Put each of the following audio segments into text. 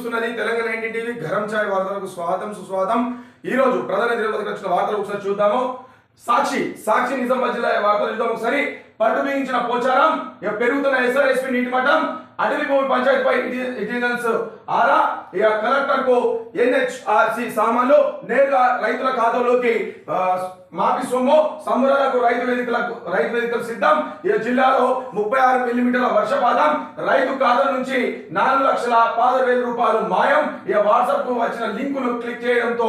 చూస్తున్నది Telangana NT TV Garam Chai వార్తలకు స్వాగతం సుస్వాగతం. ఈ రోజు ప్రధాన తిరుపతికి వచ్చిన వార్తలు ఒకసారి చూద్దాము. సాక్షి సాక్షి నిజామాబాద్ జిల్లా వార్తలు చూద్దాం ఒకసారి. పట్టు బిగించిన పోచారం పెరుగుతున్న ఎస్ఆర్ఎస్పీ నీటి మఠం అటవీభూమి పంచాయతీపై ఇటీజన్స్ ఆరా ఇక కలెక్టర్కు ఎన్హెచ్ఆర్సి సామాన్లు నేరుగా రైతుల ఖాతాలోకి మాపి సొమ్ము సంబరాలకు రైతు వేదికలకు రైతు వేదికలు సిద్ధం. ఈ జిల్లాలో ముప్పై ఆరు మిల్లీమీటర్ల వర్షపాతం. రైతు ఖాతా నుంచి నాలుగు లక్షల పదహారు వేల రూపాయలు మాయం. ఇక వాట్సాప్కు వచ్చిన లింకును క్లిక్ చేయడంతో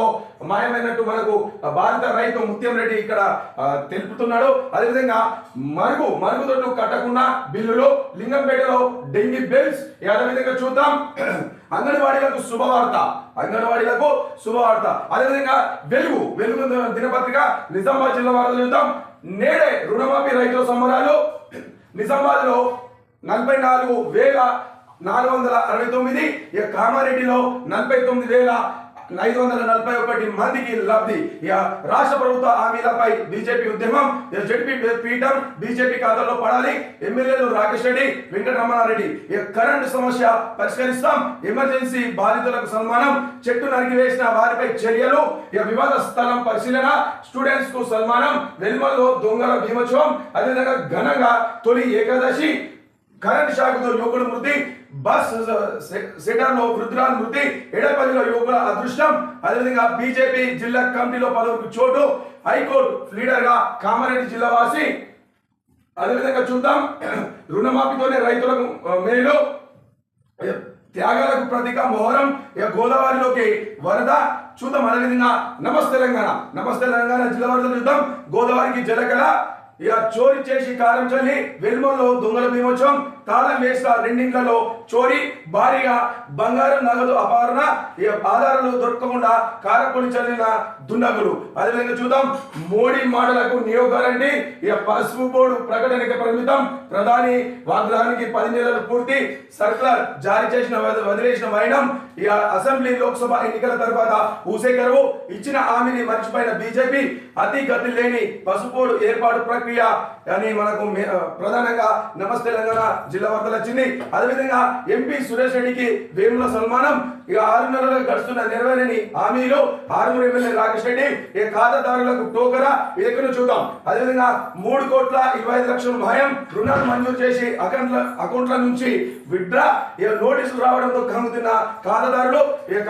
మాయమైనట్టు మనకు భారత రైతు ముత్యం రెడ్డి ఇక్కడ తెలుపుతున్నాడు. అదేవిధంగా మరుగు మరుగుదొడ్లు కట్టకుండా బిల్లులు లింగంపేటలో డెంగీ బెల్స్ ఇక చూద్దాం. అంగన్వాడీలకు శుభవార్త. అంగన్వాడీలకు శుభవార్త. అదేవిధంగా వెలుగు వెలుగు దినపత్రిక నిజామాబాద్ జిల్లా వార్తలు చూద్దాం. నేడే రుణమాఫీ రైతుల సంబరాలు. నిజామాబాద్లో నలభై నాలుగు వేల నాలుగు వందల అరవై తొమ్మిది కామారెడ్డిలో నలభై తొమ్మిది వేల ఐదు వందల నలభై ఒకటి మందికి లబ్ధి. రాష్ట్ర ప్రభుత్వ హామీలపై బీజేపీ ఉద్యమం జడ్పీ పీఠం బీజేపీ ఖాతాలో పడాలి. ఎమ్మెల్యేలు రాకేష్ రెడ్డి వెంకటరమణారెడ్డి. ఇక కరెంటు సమస్య పరిష్కరిస్తాం. ఎమర్జెన్సీ బాధితులకు సన్మానం. చెట్టు నరికివేసిన వారిపై చర్యలు. వివాద స్థలం పరిశీలన స్టూడెంట్స్కు సన్మానం. వెల్మల్లో దొంగల భీమోత్సవం అదేవిధంగా ఘనంగా తొలి ఏకాదశి. కరెంట్ షాక్తో యువకుడు మృతి బస్ సెటర్లో వృద్ధురాలు మృతి ఎడపల్లిలో యువకుల అదృష్టం. అదేవిధంగా బీజేపీ జిల్లా కమిటీలో పలువురికి చోటు. హైకోర్టు లీడర్గా కామారెడ్డి జిల్లా వాసి అదేవిధంగా చూద్దాం రుణమాఫీతోనే రైతులకు మేలు. త్యాగాలకు ప్రతీక మొహరం ఇక గోదావరిలోకి వరద. చూద్దాం అదేవిధంగా నమస్తే తెలంగాణ. నమస్తే తెలంగాణ జిల్లా వరద చూద్దాం. గోదావరికి జలకళ. ఇక చోరీ చేసి కారం చల్లి వెలుమల్లో దొంగల భీమోత్సవం తాళం వేస్తా రెండింట్లలో చోరీ భారీగా బంగారం నగదు అపహరణ ఆధారాలు దొరకకుండా కారకులు చల్లిన దుండగులు. అదేవిధంగా చూద్దాం మోడీ మాటలకు నియోగాలండి. ఇక పసుపు బోర్డు ప్రకటనకి పరిమితం. ప్రధాని వాగ్దానానికి పది నెలలు పూర్తి. సర్కులర్ జారీ చేసిన వదిలేసిన వైనం. ఇక అసెంబ్లీ లోక్సభ ఎన్నికల తర్వాత ఊసే ఇచ్చిన హామీని మర్చిపోయిన బీజేపీ అతి గతి లేని పసుపోడు ఏర్పాటు ప్రక్రియ అని మనకు ప్రధానంగా నమస్తే తెలంగాణ జిల్లా వార్తలు వచ్చింది. అదేవిధంగా ఎంపీ సురేష్ రెడ్డికి వేముల సన్మానం. ఇక ఆరు నెలలు గడుస్తున్న నెరవేరని హామీలో ఆరుగురు ఎమ్మెల్యే రాకేష్ రెడ్డి ఇక ఖాతాదారులకు టోకరా ఎక్కడ చూద్దాం. అదేవిధంగా మూడు కోట్ల ఇరవై ఐదు లక్షల మాయం రుణాలు మంజూరు చేసి అకౌంట్ల అకౌంట్ల నుంచి విత్డ్రా ఇక నోటీసులు రావడంతో కమ్ముతున్న ఖాతాదారులు ఇక